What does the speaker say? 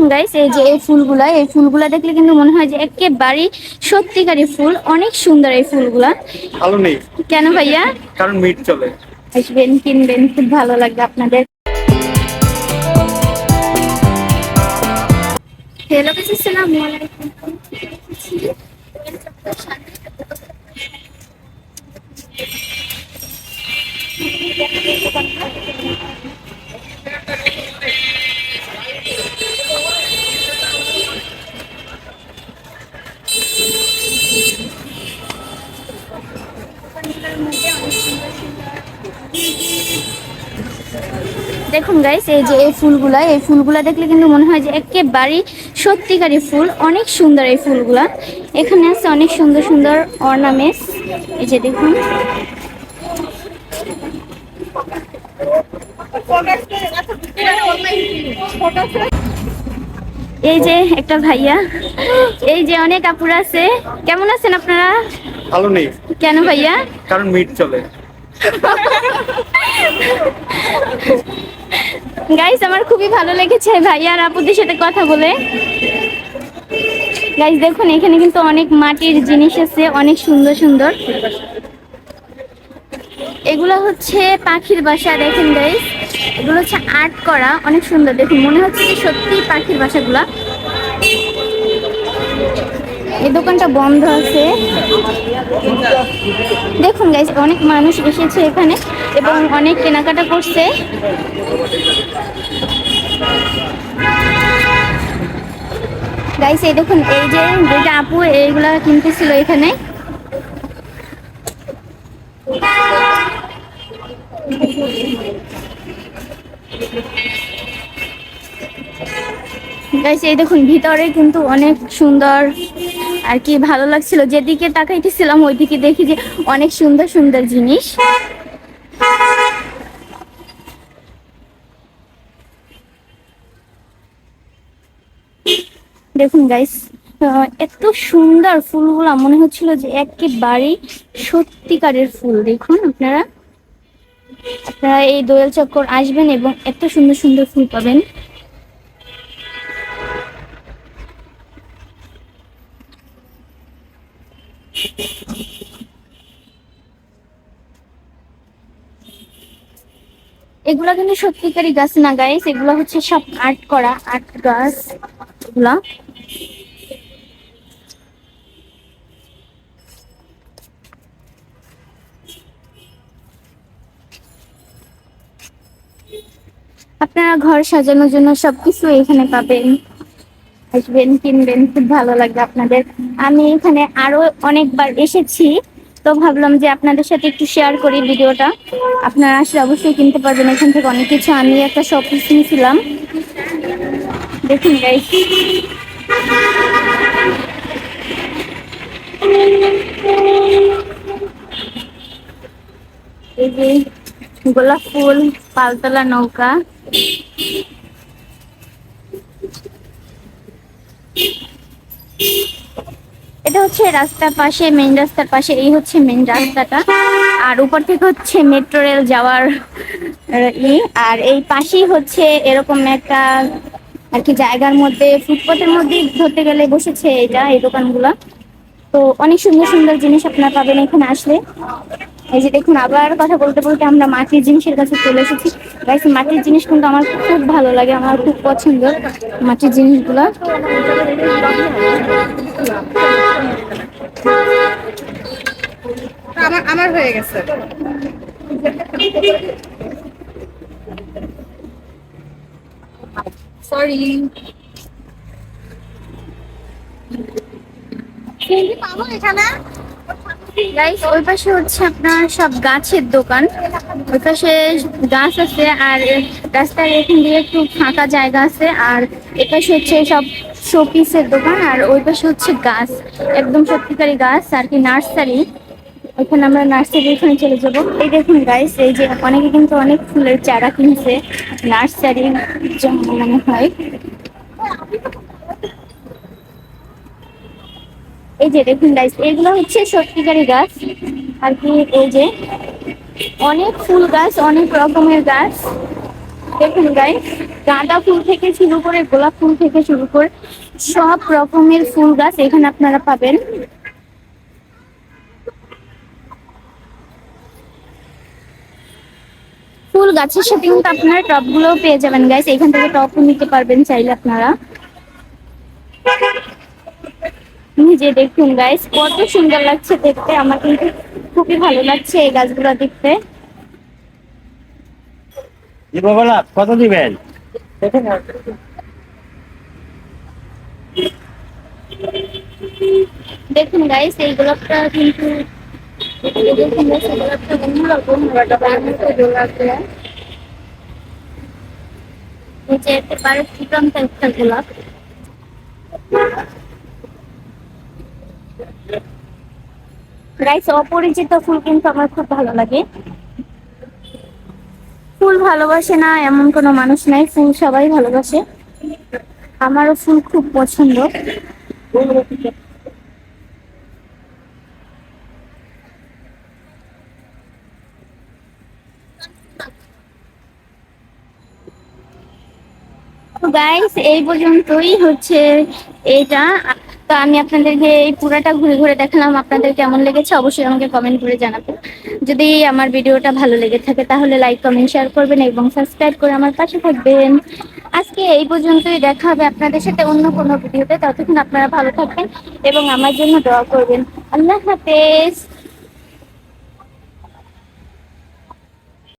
দেখুন গাইস এই যে এই ফুলগুলা এই ফুলগুলা দেখলে কিন্তু মনে হয় যে একেবারেই সত্যিকারী ফুল অনেক সুন্দর এই ফুলগুলা। ভালো নেই। কেন ভাইয়া? কারণ মিট চলে। আসবেন কিনবেন খুব ভালো লাগবে আপনাদের। হ্যালো গাইস আসসালামু আলাইকুম। দেখুন গাইস এই যে এই ফুলগুলা এই ফুলগুলা দেখলে কিন্তু মনে হয় যে একেবারেই সত্যিকারী ফুল। অনেক সুন্দর এই ফুলগুলা। এখানে আছে অনেক সুন্দর সুন্দর অর্নামেন্টস এই যে দেখুন। এই যে একটা ভাইয়া। এই যে অনেক আপুরা আছে। কেমন আছেন আপনারা? ভালো নেই। কেন ভাইয়া? কারণ মিট চলে। গাইস আমার খুবই ভালো লেগেছে ভাইয়া আর আপুদের সাথে কথা বলে। গাইস দেখুন, এখানে কিন্তু অনেক মাটির জিনিস আছে, অনেক সুন্দর সুন্দর। এগুলো হচ্ছে পাখির বাসা, দেখেন গাইস এগুলো হচ্ছে আর্ট করা, অনেক সুন্দর। দেখুন, মনে হচ্ছে সত্যি পাখির বাসাগুলা। এই দোকানটা বন্ধ আছে। দেখুন গাইস অনেক মানুষ এসেছে এখানে এবং অনেক কেনাকাটা করছে। গাইস এই দেখুন, এই যে দুইটা আপু, এইগুলা কিনতেছিল এখানে। এই দেখুন, ভিতরে কিন্তু অনেক সুন্দর আর কি ভালো লাগছিল। যেদিকে তাকাইতেছিলাম, ওইদিকে দেখি যে অনেক সুন্দর সুন্দর জিনিস। দেখুন গাইস এত সুন্দর ফুলগুলা, মনে হচ্ছিল যে একেবারেই সত্যিকারের ফুল। দেখুন আপনারা। আপনারা এই দোয়েল চক্কর আসবেন এবং এত সুন্দর সুন্দর ফুল পাবেন। এগুলা কিন্তু সত্যিকারই গাছ না গাইস এগুলা হচ্ছে সব আর্ট করা, আর্ট গাছ। এগুলা। আপনারা ঘর সাজানোর জন্য সবকিছু এখানে পাবেন। আসবেন, কিনবেন, খুব ভালো লাগবে আপনাদের। আমি এখানে আরও অনেকবার এসেছি, তো ভাবলাম যে আপনাদের সাথে একটু শেয়ার করি ভিডিওটা। আপনারা আসলে অবশ্যই কিনতে পারবেন, এখান থেকে অনেক কিছু। আমি একটা শপিস নিয়েছিলাম। দেখুন গাইস এই যে গোলাপ ফুল, পালতলা নৌকা। এটা হচ্ছে রাস্তার পাশে মেন রাস্তার পাশে, এই হচ্ছে মেন রাস্তাটা। আর উপর থেকে হচ্ছে মেট্রো রেল যাওয়ার ই। আর এই পাশেই হচ্ছে এরকম একটা আর কি জায়গার মধ্যে ফুটপাথের মধ্যে ধরতে গেলে বসেছে এটা, এই দোকানগুলা। তো অনেক সুন্দর সুন্দর জিনিস আপনারা পাবেন এখানে আসলে। এই যে দেখুন আবার কথা বলতে বলতে আমরা মাটির জিনিসের কাছে চলে এসেছি। গাইস মাটির জিনিস কিন্তু আমার খুব ভালো লাগে আমার খুব পছন্দ মাটির জিনিসগুলা। আমার আমার হয়ে গেছে। সরি পাবো এখানে? গাইস ওই পাশে হচ্ছে আপনার সব গাছের দোকান। ওই পাশে গাছ আছে আর রাস্তার এখান দিয়ে একটু ফাঁকা জায়গা আছে। আর এ পাশে হচ্ছে সব শোপিসের দোকান আর ওই পাশে হচ্ছে গাছ। একদম সত্যিকারী গাছ আর কি নার্সারি। ওখানে আমরা নার্সারি এখানে চলে যাব। এই দেখুন গাইস এই যে অনেকে কিন্তু অনেক ফুলের চারা কিনছে। নার্সারি যেমন মনে হয়। এই যে দেখুন গাইস এগুলো হচ্ছে সত্যিকারী গাছ। আর কি, এই যে অনেক ফুল গাছ, অনেক রকমের গাছ। দেখুন গাই গাঁদা ফুল থেকে শুরু করে, গোলাপ ফুল থেকে শুরু করে সব রকমের ফুল গাছ এখানে আপনারা পাবেন। ফুল গাছের সাথে কিন্তু আপনারা টপগুলোও পেয়ে যাবেন গাইস এখান থেকে টপও নিতে পারবেন চাইলে আপনারা। নিজে দেখুন গাইস কত সুন্দর লাগছে দেখতে। আমার কিন্তু খুবই ভালো লাগছে এই গাছগুলো দেখতে। গোলাপ কত দিবেন? দেখুন গাইস এই গোলাপটা কিন্তু এই দেখুন guys, এই গোলাপটা অন্যরকম তার মধ্যে গোলাপগুলো এই যে একেবারে ফুটন্ত একটা গোলাপ গাইস অপরিচিত ফুল কিন্তু আমার খুব ভালো লাগে। ফুল ভালোবাসে না, এমন কোনো মানুষ নাই, ফুল সবাই ভালোবাসে। আমারও ফুল খুব পছন্দ। গাইস এই পর্যন্তই হচ্ছে এটা। তো আমি আপনাদেরকে এই পুরাটা ঘুরে ঘুরে দেখালাম। আপনাদের কেমন লেগেছে অবশ্যই আমাকে কমেন্ট করে জানাবেন। যদি আমার ভিডিওটা ভালো লেগে থাকে তাহলে লাইক কমেন্ট শেয়ার করবেন এবং সাবস্ক্রাইব করে আমার পাশে থাকবেন। আজকে এই পর্যন্তই, দেখা হবে আপনাদের সাথে অন্য কোনো ভিডিওতে। ততক্ষণ আপনারা ভালো থাকবেন এবং আমার জন্য দোয়া করবেন। আল্লাহ হাফেজ।